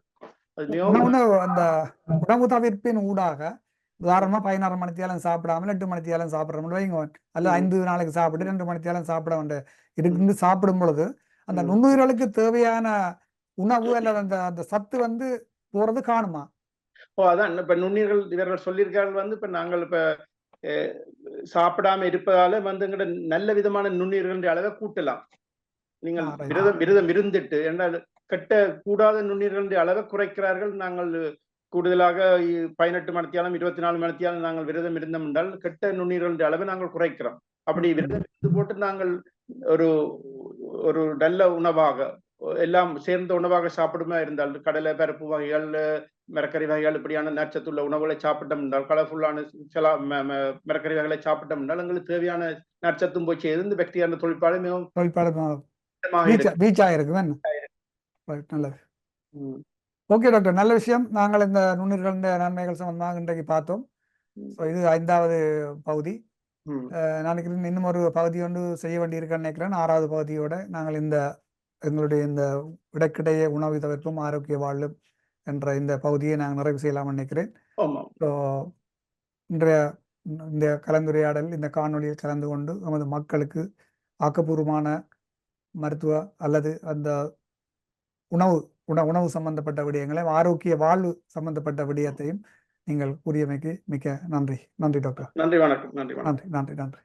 அது அந்த உணவு தவிர்ப்பின் ஊடாக உதாரணமா பதினாறு மணித்தியாலம் சாப்பிடாம எட்டு மணித்தியாலம் சாப்பிடுறோம் வைங்க அல்ல. ஐந்து நாளைக்கு சாப்பிட்டு ரெண்டு மணித்தியாலம் சாப்பிட வேண்டிய இருந்து சாப்பிடும் பொழுது அந்த. நுண்ணுயிர்களுக்கு தேவையான உணவு அல்லது அந்த அந்த சத்து வந்து போறது காணுமா? ஓ அதான். இப்ப நுண்ணீர்கள் இவர்கள் சொல்லியிருக்கார்கள் வந்து இப்ப நாங்கள் இப்ப சாப்பிடாம இருப்பதால வந்து எங்கட நல்ல விதமான நுண்ணீர்கள் அளவை கூட்டலாம். நீங்கள். விரதம் விரதம் இருந்துட்டு என்றால் கெட்ட கூடாத நுண்ணீர்கள் அளவை குறைக்கிறார்கள். நாங்கள் கூடுதலாக பதினெட்டு மணித்தியாலம் இருபத்தி நாலு மணித்தியாலம் நாங்கள் விரதம் இருந்தோம் என்றால் கெட்ட நுண்ணீர்கள் அளவை நாங்கள் குறைக்கிறோம். அப்படி விரதம் இருந்து போட்டு நாங்கள் ஒரு ஒரு நல்ல உணவாக எல்லாம் சேர்ந்த உணவாக சாப்பிடுமா இருந்தால் கடலை பருப்பு வகைகள் மரக்கறி வகைகள் இப்படியான நச்சத்துள்ள உணவுகளை சாப்பிட்டோம் என்றால் கலர்ஃபுல்லான சில மரக்கறி வகைகளை சாப்பிட்டோம் என்றால் எங்களுக்கு தேவையான நற்சத்தும் போய் இந்த பாக்டீரியா தொழிற்பாடு மிகவும் தொழிற்பாடு. ஓகே டாக்டர் நல்ல விஷயம். நாங்கள் இந்த நுண்ணுயிர்களின் நன்மைகள் சம்பந்தமாக இன்றைக்கு பார்த்தோம். இது ஐந்தாவது பகுதி. நான் நினைக்கிறேன் இன்னும் ஒரு பகுதி ஒன்று செய்ய வேண்டியிருக்கேன்னு நினைக்கிறேன். ஆறாவது பகுதியோட நாங்கள் இந்த எங்களுடைய இந்த இடக்கிடையே உணவு தவிர்ப்பும் ஆரோக்கிய வாழும் என்ற இந்த பகுதியை நாங்கள் நிறைவு செய்யலாம்னு நினைக்கிறேன். இன்றைய இந்த கலந்துரையாடல் இந்த காணொளியில் கலந்து கொண்டு நமது மக்களுக்கு ஆக்கப்பூர்வமான மருத்துவ அல்லது அந்த உணவு உண உணவு சம்பந்தப்பட்ட விடயங்களை ஆரோக்கிய வாழ்வு சம்பந்தப்பட்ட விடயத்தையும் நீங்கள் கூறியமைக்கு மிக்க நன்றி. நன்றி டாக்டர். நன்றி வணக்கம். நன்றி வணக்கம். நன்றி நன்றி நன்றி.